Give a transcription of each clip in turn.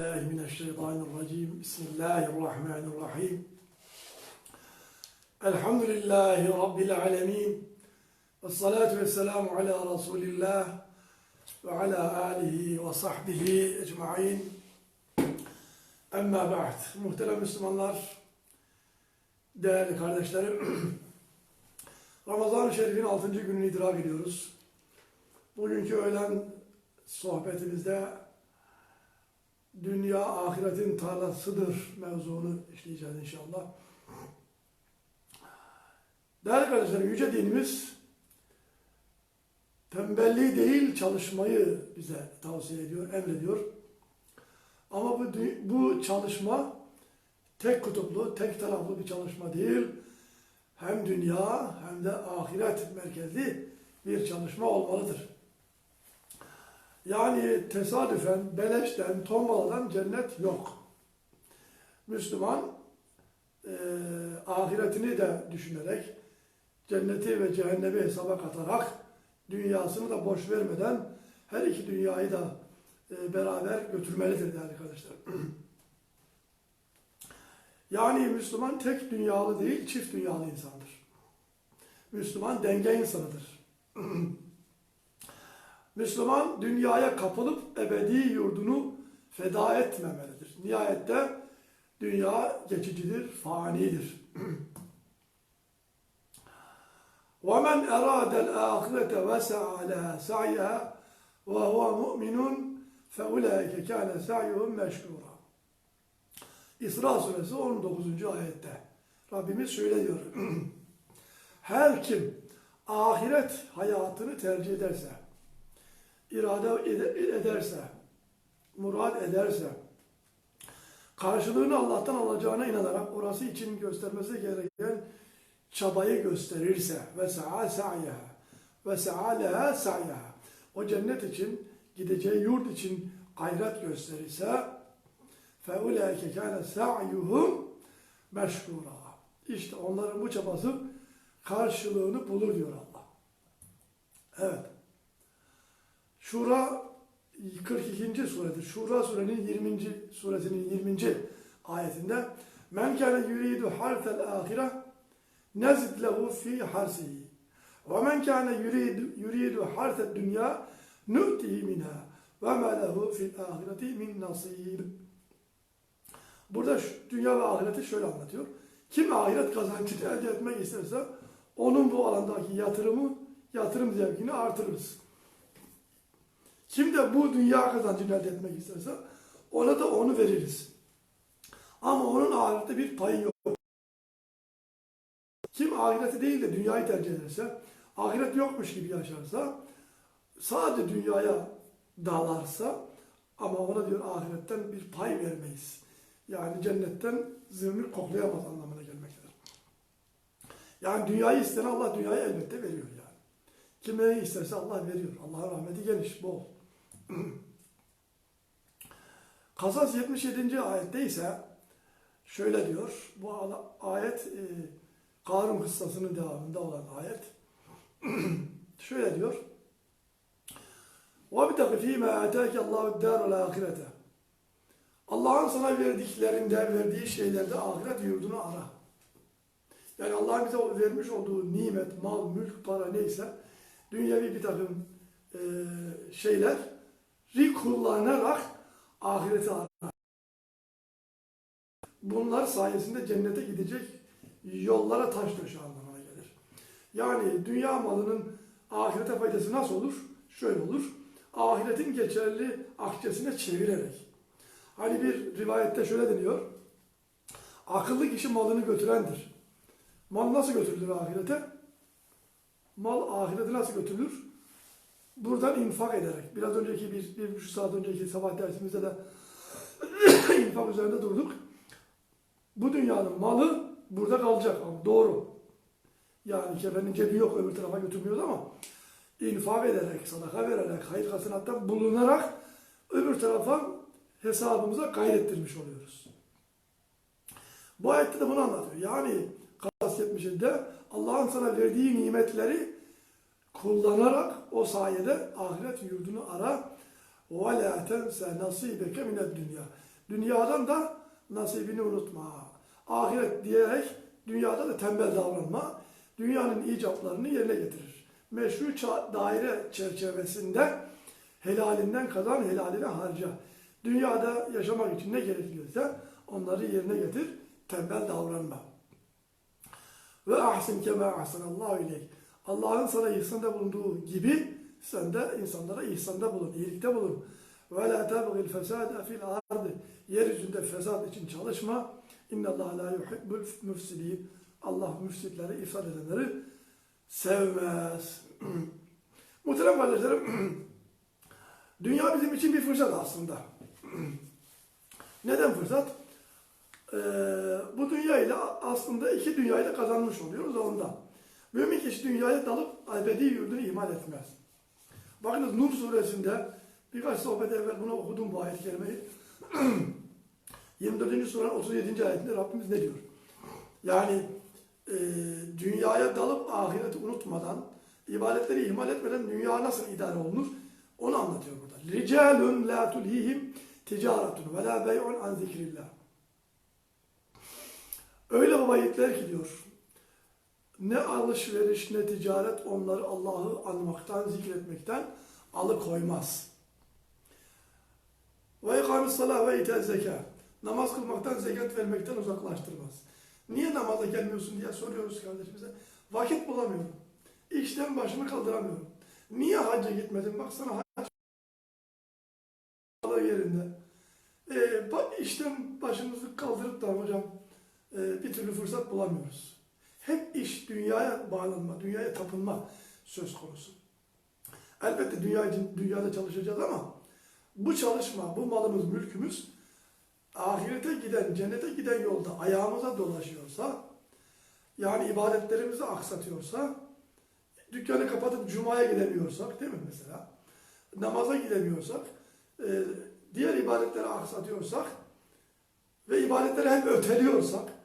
Euzubillahimineşşeytanirracim. Bismillahirrahmanirrahim. Elhamdülillahi Rabbil alemin. Ve salatu ve selamu ala Resulillah ve ala alihi ve sahbihi ecma'in. Emma ba'd. Muhterem Müslümanlar, değerli kardeşlerim, Ramazan-ı Şerif'in 6. gününü idrak ediyoruz. Bugünkü öğlen sohbetimizde dünya ahiretin tarlasıdır mevzunu işleyeceğiz inşallah. Değerli kardeşlerim, yüce dinimiz tembelliği değil çalışmayı bize tavsiye ediyor, emrediyor. Ama bu, bu çalışma tek kutuplu, tek taraflı bir çalışma değil. Hem dünya hem de ahiret merkezli bir çalışma olmalıdır. Yani tesadüfen, beleşten, tombaladan cennet yok. Müslüman e, ahiretini de düşünerek, cenneti ve cehennemi hesaba katarak, dünyasını da boş vermeden her iki dünyayı da e, beraber götürmelidir değerli arkadaşlar. yani Müslüman tek dünyalı değil, çift dünyalı insandır. Müslüman denge insanıdır. Müslüman dünyaya kapılıp ebedi yurdunu feda etmemelidir. Nihayette dünya geçicidir, fanidir. وَمَنْ اَرَادَ الْآخِرَةَ وَسَعَى لَهَا سَعْيَهَا وَهُوَ مُؤْمِنٌ فَاُولَٰئِكَ كَانَ سَعْيُهُمْ مَشْكُورًا İsra suresi 19. ayette Rabbimiz şöyle diyor. Her kim ahiret hayatını tercih ederse, irade ederse, murad ederse, karşılığını Allah'tan alacağına inanarak orası için göstermesi gereken çabayı gösterirse ve sa'a sa'yaha ve sa'a sa'yaha o cennet için gideceği yurt için gayret gösterirse fe ulaike kana sa'yuhum meşkura. İşte onların bu çabası karşılığını bulur diyor Allah. Evet. Şura 42. suredir. Şura surenin 20. suresinin 20. ayetinde Men kâne yuridu harfel ahire nezid lehu fi harsihi ve men kâne yuridu, yuridu harfel dünya nu'tihi minha ve ma lehu fil ahireti min nasib. Burada dünya ve ahireti şöyle anlatıyor. Kim ahiret kazancını elde etmek isterse onun bu alandaki yatırımı, yatırım zevkini artırırız. Kim de bu dünya kazancını elde etmek isterse ona da onu veririz. Ama onun ahirette bir payı yok. Kim ahireti değil de dünyayı tercih ederse, ahiret yokmuş gibi yaşarsa, sadece dünyaya dalarsa ama ona diyor ahiretten bir pay vermeyiz. Yani cennetten zırnık koklayamaz anlamına gelmektedir. Yani dünyayı isteyen Allah dünyayı elbette veriyor yani. Kim ne isterse Allah veriyor. Allah'ın rahmeti geniş, bol. Kasas 77. ayette ise şöyle diyor. Bu ayet e, Karun kıssasının devamında olan ayet. şöyle diyor. وَبِتَقِ ف۪ي مَا اَتَاكَ اللّٰهُ الدَّارَ الْآخِرَةَ Allah'ın sana verdiklerinden, verdiği şeylerde ahiret yurdunu ara. Yani Allah bize vermiş olduğu nimet, mal, mülk, para neyse dünyevi bir takım e, şeyler kullanarak ahireti ara. Bunlar sayesinde cennete gidecek yollara taş döşe anlamına gelir. Yani dünya malının ahirete faydası nasıl olur? Şöyle olur. Ahiretin geçerli akçesine çevirerek. Hani bir rivayette şöyle deniyor. Akıllı kişi malını götürendir. Mal nasıl götürülür ahirete? Mal ahirete nasıl götürülür? Buradan infak ederek. Biraz önceki bir, bir buçuk saat önceki sabah dersimizde de infak üzerinde durduk. Bu dünyanın malı burada kalacak ama doğru. Yani kefenin cebi yok öbür tarafa götürmüyoruz ama infak ederek, sadaka vererek, hayır hasınatta bulunarak öbür tarafa hesabımıza kaydettirmiş oluyoruz. Bu ayette de bunu anlatıyor. Yani Kas 70'inde Allah'ın sana verdiği nimetleri kullanarak o sayede ahiret yurdunu ara. وَلَا تَنْسَ نَصِيبَكَ مِنَ dünya Dünyadan da nasibini unutma. Ahiret diyerek dünyada da tembel davranma. Dünyanın icaplarını yerine getirir. Meşru ça- daire çerçevesinde helalinden kazan, helaline harca. Dünyada yaşamak için ne gerekiyorsa onları yerine getir, tembel davranma. Ve ahsin kema ahsanallahu ileyk. Allah'ın sana ihsanda bulunduğu gibi sen de insanlara ihsanda bulun, iyilikte bulun. Ve la tabgil fesade fil ardı. Yeryüzünde fesat için çalışma. İnne Allah la yuhibbul müfsidin. Allah müfsitleri, ifsad edenleri sevmez. Muhterem kardeşlerim, dünya bizim için bir fırsat aslında. Neden fırsat? Ee, bu dünyayla aslında iki dünyayı da kazanmış oluyoruz ondan. Mümin kişi dünyaya dalıp ebedi yurdunu ihmal etmez. Bakınız Nur suresinde birkaç sohbet evvel bunu okudum bu ayet-i kerimeyi. 24. surenin 37. ayetinde Rabbimiz ne diyor? Yani e, dünyaya dalıp ahireti unutmadan, ibadetleri ihmal etmeden dünya nasıl idare olunur? Onu anlatıyor burada. Ricalun la tulhihim ticaretun ve la bey'un an zikrillah. Öyle baba yiğitler ki diyor, ne alışveriş ne ticaret onları Allah'ı anmaktan, zikretmekten alıkoymaz. Ve ikamis salah ve ite zeka. Namaz kılmaktan, zekat vermekten uzaklaştırmaz. Niye namaza gelmiyorsun diye soruyoruz kardeşimize. Vakit bulamıyorum. İşten başımı kaldıramıyorum. Niye hacca gitmedin? Baksana hac yerinde. Bak işten başımızı kaldırıp da hocam e, bir türlü fırsat bulamıyoruz. Hep iş dünyaya bağlanma, dünyaya tapınma söz konusu. Elbette dünya için dünyada çalışacağız ama bu çalışma, bu malımız, mülkümüz ahirete giden, cennete giden yolda ayağımıza dolaşıyorsa, yani ibadetlerimizi aksatıyorsa, dükkanı kapatıp cumaya gidemiyorsak, değil mi mesela? Namaza gidemiyorsak, e, diğer ibadetleri aksatıyorsak ve ibadetleri hep öteliyorsak,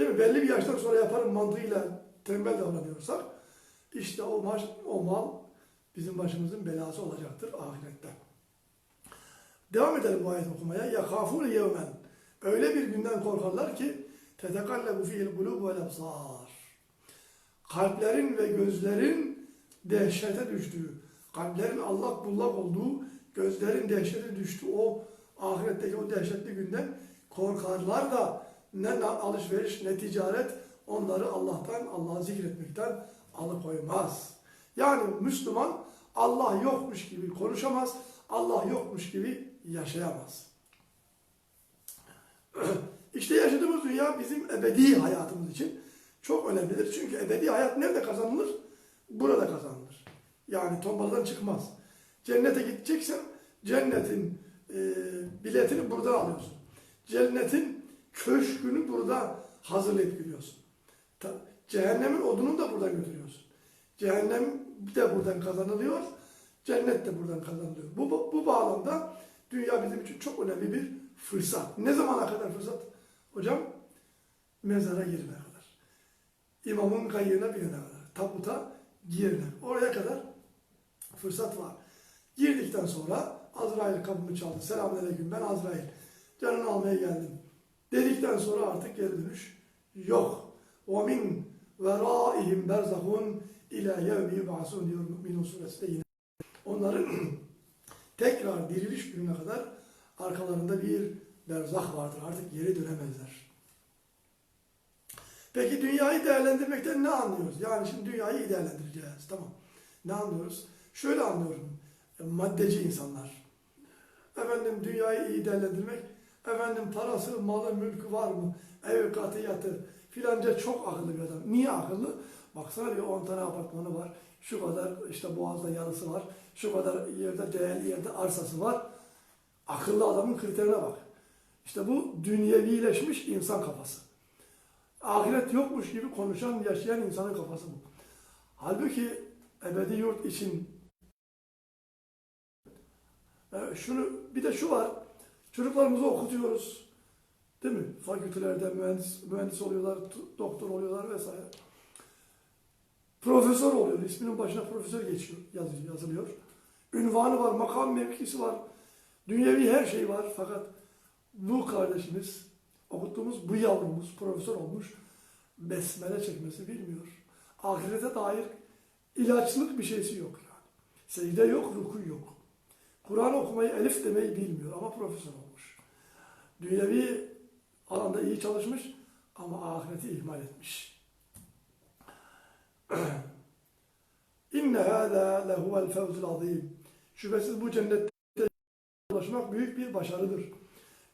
değil mi? Belli bir yaştan sonra yaparım mantığıyla tembel davranıyorsak, işte o, maç, o mal bizim başımızın belası olacaktır ahirette. Devam edelim bu ayet okumaya. يَخَافُونَ يَوْمًا Öyle bir günden korkarlar ki تَتَقَلَّبُ فِيهِ الْقُلُوبُ وَالْأَبْصَارِ Kalplerin ve gözlerin dehşete düştüğü, kalplerin allak bullak olduğu, gözlerin dehşete düştüğü o ahiretteki o dehşetli günden korkarlar da ne alışveriş ne ticaret onları Allah'tan, Allah'ı zikretmekten alıkoymaz. Yani Müslüman Allah yokmuş gibi konuşamaz, Allah yokmuş gibi yaşayamaz. İşte yaşadığımız dünya bizim ebedi hayatımız için çok önemlidir. Çünkü ebedi hayat nerede kazanılır? Burada kazanılır. Yani tombaladan çıkmaz. Cennete gideceksen cennetin e, biletini buradan alıyorsun. Cennetin köşkünü burada hazırlayıp gidiyorsun. Cehennemin odununu da buradan götürüyorsun. Cehennem de buradan kazanılıyor. Cennet de buradan kazanılıyor. Bu, bu, bu bağlamda dünya bizim için çok önemli bir fırsat. Ne zamana kadar fırsat? Hocam mezara girene kadar. İmamın kayyığına binene kadar. Tabuta girene. Oraya kadar fırsat var. Girdikten sonra Azrail kapımı çaldı. Selamünaleyküm ben Azrail. Canını almaya geldim Dedikten sonra artık geri dönüş yok. وَمِنْ وَرَائِهِمْ بَرْزَخُونَ ila yevmi yub'asun diyor Mü'minun suresinde yine. Onların tekrar diriliş gününe kadar arkalarında bir berzah vardır. Artık geri dönemezler. Peki dünyayı değerlendirmekten ne anlıyoruz? Yani şimdi dünyayı iyi değerlendireceğiz. Tamam. Ne anlıyoruz? Şöyle anlıyorum. E, Maddeci insanlar. Efendim dünyayı iyi değerlendirmek. Efendim parası, malı, mülkü var mı? Ev, katı, yatı. Filanca çok akıllı bir adam. Niye akıllı? Baksana diyor 10 tane apartmanı var. Şu kadar işte Boğaz'da yarısı var. Şu kadar yerde değerli yerde arsası var. Akıllı adamın kriterine bak. İşte bu dünyevileşmiş insan kafası. Ahiret yokmuş gibi konuşan, yaşayan insanın kafası bu. Halbuki ebedi yurt için e, şunu bir de şu var. Çocuklarımızı okutuyoruz. Değil mi? Fakültelerde mühendis, mühendis oluyorlar, doktor oluyorlar vesaire. Profesör oluyor. İsminin başına profesör geçiyor, yazıyor, yazılıyor. Ünvanı var, makam mevkisi var. Dünyevi her şey var fakat bu kardeşimiz, okuttuğumuz bu yavrumuz profesör olmuş, besmele çekmesi bilmiyor. Ahirete dair ilaçlık bir şeysi yok yani. Secde yok, ruku yok. Kur'an okumayı, elif demeyi bilmiyor ama profesör olmuş. Dünyevi alanda iyi çalışmış ama ahireti ihmal etmiş. İnne hâzâ lehuvel fevzul azîm. Şüphesiz bu cennette ulaşmak büyük bir başarıdır.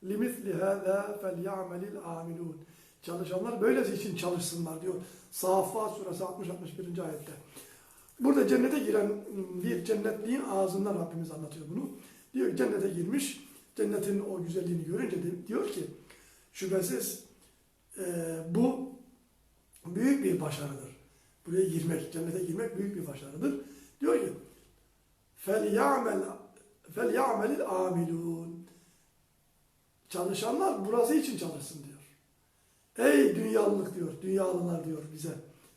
Limitli hâzâ felyamelil amilûn. Çalışanlar böylesi için çalışsınlar diyor. Safat suresi 60-61. ayette. Burada cennete giren bir cennetliğin ağzından Rabbimiz anlatıyor bunu. Diyor ki cennete girmiş, cennetin o güzelliğini görünce de diyor ki şüphesiz e, bu büyük bir başarıdır. Buraya girmek, cennete girmek büyük bir başarıdır. Diyor ki فَلْيَعْمَلْ فَلْيَعْمَلِ الْعَامِلُونَ Çalışanlar burası için çalışsın diyor. Ey dünyalılık diyor, dünyalılar diyor bize.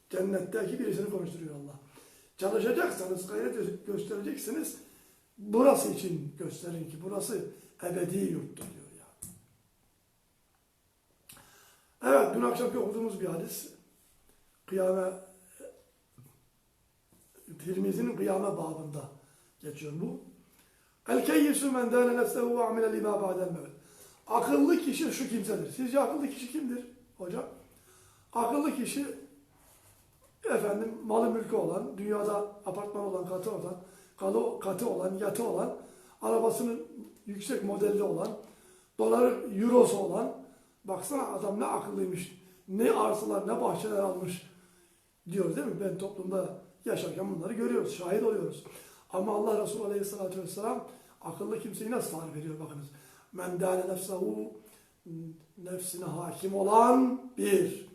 Cennetteki birisini konuşturuyor Allah. Çalışacaksanız, gayret göstereceksiniz. Burası için gösterin ki burası ebedi yurttur diyor ya. Evet, dün akşamki okuduğumuz bir hadis. Kıyame Tirmizi'nin kıyame babında geçiyor bu. El keyyisu men dâne nefsehu ve amile lima ba'del mevt. Akıllı kişi şu kimsedir. Sizce akıllı kişi kimdir hocam? Akıllı kişi efendim malı mülkü olan, dünyada apartman olan, katı olan, kalı, katı olan, yatı olan, arabasının yüksek modelli olan, doları, eurosu olan, baksana adam ne akıllıymış, ne arsalar, ne bahçeler almış diyor değil mi? Ben toplumda yaşarken bunları görüyoruz, şahit oluyoruz. Ama Allah Resulü Aleyhisselatü Vesselam akıllı kimseyi nasıl tarif ediyor bakınız. Men dâne nefsehu nefsine hakim olan bir,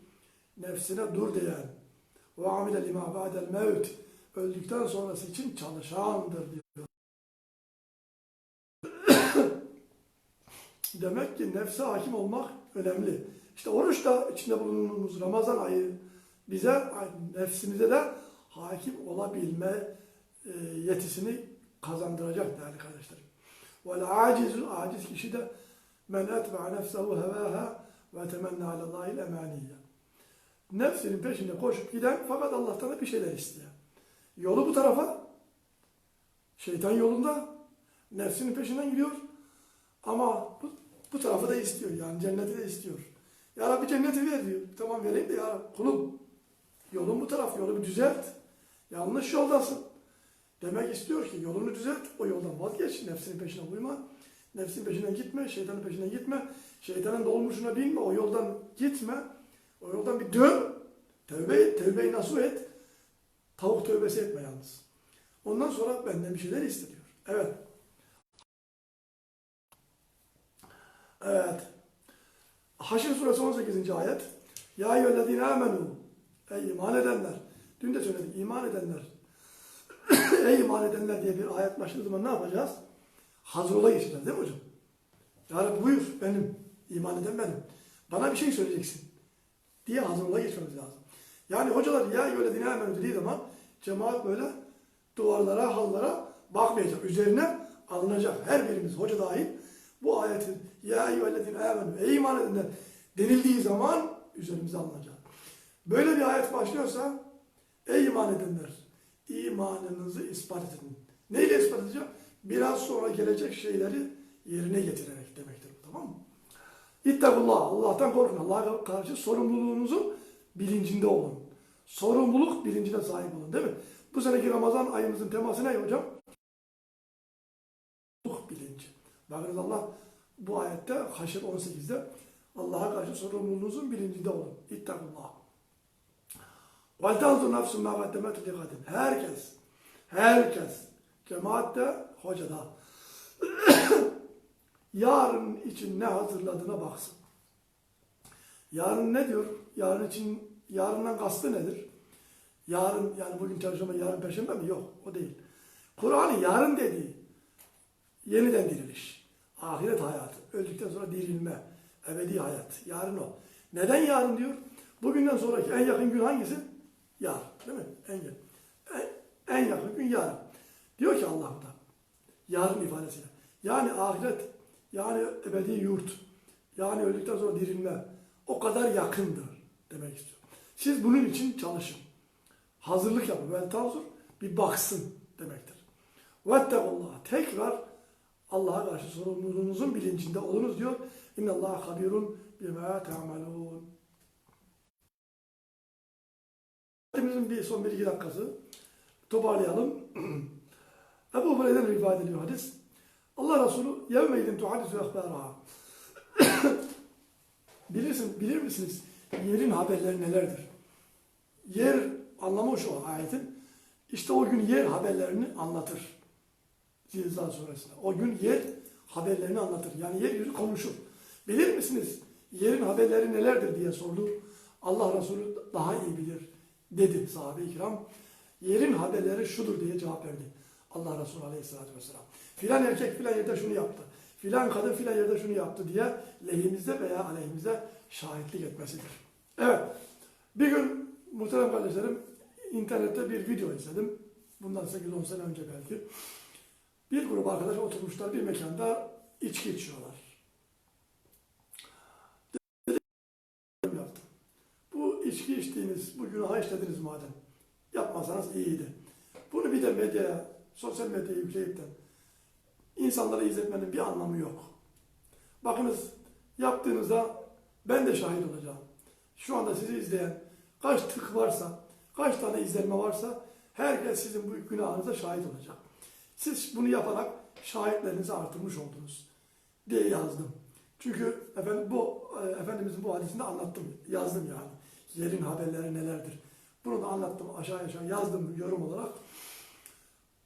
nefsine dur diyen ve amile lima ba'del mevt öldükten sonrası için çalışandır diyor. Demek ki nefse hakim olmak önemli. İşte oruç da içinde bulunduğumuz Ramazan ayı bize nefsimize de hakim olabilme e, yetisini kazandıracak değerli kardeşlerim. Vel acizul aciz kişi de men etbe'a nefsehu hevaha ve temenna alallahil emaniyye. Nefsinin peşinde koşup giden fakat Allah'tan da bir şeyler isteyen. Yolu bu tarafa, şeytan yolunda, nefsinin peşinden gidiyor ama bu, bu tarafı da istiyor yani cenneti de istiyor. Ya Rabbi cenneti ver diyor. Tamam vereyim de ya kulum yolun bu taraf, yolu bir düzelt. Yanlış yoldasın. Demek istiyor ki yolunu düzelt, o yoldan vazgeç, nefsinin peşine uyma. Nefsin peşinden gitme, şeytanın peşinden gitme. Şeytanın dolmuşuna binme, o yoldan gitme. O yoldan bir dön. Tövbe tövbeyi nasuh et. Tavuk tövbesi etme yalnız. Ondan sonra benden bir şeyler isteniyor. Evet. Evet. Haşr suresi 18. ayet. Ya eyyühellezine amenu. Ey iman edenler. Dün de söyledik. iman edenler. Ey iman edenler diye bir ayet başladığı zaman ne yapacağız? Hazrola geçeceğiz değil mi hocam? Ya Rabbi buyur benim. iman eden benim. Bana bir şey söyleyeceksin. Diye hazrola geçmemiz lazım. Yani hocalar ya öyle dinlememen dediği zaman cemaat böyle duvarlara, hallara bakmayacak. Üzerine alınacak. Her birimiz hoca dahil bu ayetin ya eyyühellezine amenu ey iman edenler denildiği zaman üzerimize alınacak. Böyle bir ayet başlıyorsa ey iman edenler imanınızı ispat edin. Neyle ispat edeceğim? Biraz sonra gelecek şeyleri yerine getirerek demektir. Tamam mı? İttakullah. Allah'tan korkun. Allah'a karşı sorumluluğunuzun bilincinde olun. Sorumluluk bilincine sahip olun. Değil mi? Bu seneki Ramazan ayımızın teması ne hocam? Sorumluluk bilinci. Bakınız Allah bu ayette Haşr 18'de Allah'a karşı sorumluluğunuzun bilincinde olun. İttakullah. وَلْتَنْزُرْ نَفْسُ مَا قَدَّمَتُ لِغَدٍ Herkes, herkes, cemaatte, hocada, yarın için ne hazırladığına baksın. Yarın ne diyor? Yarın için, yarından kastı nedir? Yarın, yani bugün çarşamba, yarın perşembe mi? Yok, o değil. Kur'an'ın yarın dediği, yeniden diriliş, ahiret hayatı, öldükten sonra dirilme, ebedi hayat, yarın o. Neden yarın diyor? Bugünden sonraki en yakın gün hangisi? Yarın, değil mi? En, en, en yakın gün yarın. Diyor ki Allah da, yarın ifadesiyle. Yani ahiret, yani ebedi yurt, Yani öldükten sonra dirilme o kadar yakındır demek istiyor. Siz bunun için çalışın. Hazırlık yapın. Vel tavzur bir baksın demektir. Vettekullah. Tekrar Allah'a karşı sorumluluğunuzun bilincinde olunuz diyor. İnne Allah habirun bima ta'malun. Hepimizin bir son bir iki dakikası. Toparlayalım. Ebu Hureyre'den rivayet ediyor hadis. Allah Resulü yevme idin tuhadisu ehbaraha. Bilirsin, bilir misiniz? Yerin haberleri nelerdir? Yer anlamı şu ayetin. İşte o gün yer haberlerini anlatır. Zilzal suresinde. O gün yer haberlerini anlatır. Yani yeryüzü konuşur. Bilir misiniz? Yerin haberleri nelerdir diye sordu. Allah Resulü daha iyi bilir dedi sahabe-i kiram. Yerin haberleri şudur diye cevap verdi. Allah Resulü Aleyhisselatü Vesselam. Filan erkek filan yerde şunu yaptı. Filan kadın filan yerde şunu yaptı diye lehimizde veya aleyhimizde şahitlik etmesidir. Evet. Bir gün muhterem kardeşlerim internette bir video izledim. Bundan 8-10 sene önce belki. Bir grup arkadaş oturmuşlar bir mekanda içki içiyorlar. Dedim yaptım. Bu içki içtiğiniz, bu günahı işlediniz madem. Yapmasanız iyiydi. Bunu bir de medyaya, sosyal medyaya yükleyip de insanlara izletmenin bir anlamı yok. Bakınız yaptığınızda ben de şahit olacağım. Şu anda sizi izleyen kaç tık varsa, kaç tane izlenme varsa herkes sizin bu günahınıza şahit olacak. Siz bunu yaparak şahitlerinizi artırmış oldunuz diye yazdım. Çünkü efendim bu e, efendimizin bu hadisinde anlattım, yazdım yani. Yerin haberleri nelerdir? Bunu da anlattım aşağı aşağı yazdım yorum olarak.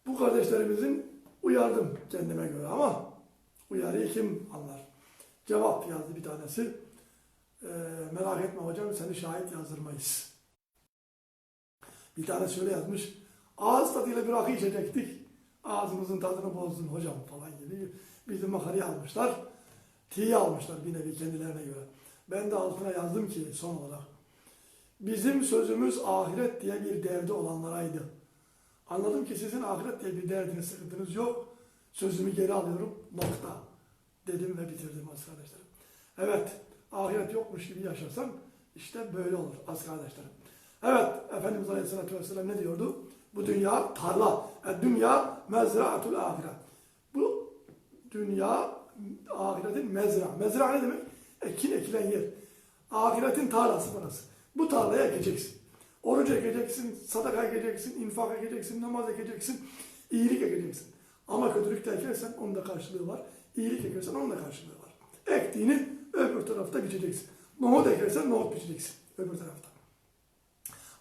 Bu kardeşlerimizin uyardım kendime göre ama uyarıyı kim anlar? Cevap yazdı bir tanesi. Ee, merak etme hocam seni şahit yazdırmayız. Bir tane şöyle yazmış. Ağız tadıyla bir rakı içecektik. Ağzımızın tadını bozdun hocam falan gibi. Bizim makarayı almışlar. Tiye almışlar bir nevi kendilerine göre. Ben de altına yazdım ki son olarak. Bizim sözümüz ahiret diye bir derdi olanlaraydı. Anladım ki sizin ahiret diye bir derdiniz, sıkıntınız yok. Sözümü geri alıyorum. Nokta. Dedim ve bitirdim az kardeşlerim. Evet, ahiret yokmuş gibi yaşarsan işte böyle olur az kardeşlerim. Evet, Efendimiz Aleyhisselatü Vesselam ne diyordu? Bu dünya tarla. E, dünya mezraatul ahiret. Bu dünya ahiretin mezra. Mezra ne demek? Ekin ekilen yer. Ahiretin tarlası burası. Bu tarlaya ekeceksin. Oruç ekeceksin, sadaka ekeceksin, infak ekeceksin, namaz ekeceksin, iyilik ekeceksin. Ama kötülük de ekersen onun da karşılığı var. İyilik ekersen onun da karşılığı var. Ektiğini öbür tarafta biçeceksin. Nohut ekersen nohut biçeceksin öbür tarafta.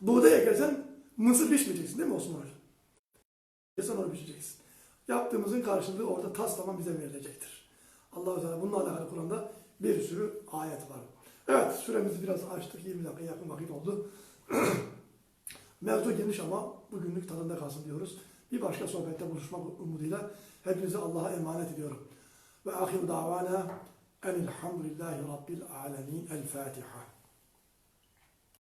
Buğday ekersen mısır biçmeyeceksin değil mi Osman Hocam? Ekersen onu biçeceksin. Yaptığımızın karşılığı orada tas tamam bize verilecektir. Allah-u Teala bununla alakalı Kur'an'da bir sürü ayet var. Evet süremizi biraz açtık. 20 dakika yakın vakit oldu. Mevzu geniş ama bugünlük tadında kalsın diyoruz. Bir başka sohbette buluşmak umuduyla hepinizi Allah'a emanet ediyorum. Ve ahir davana enilhamdülillahi rabbil alemin. El Fatiha.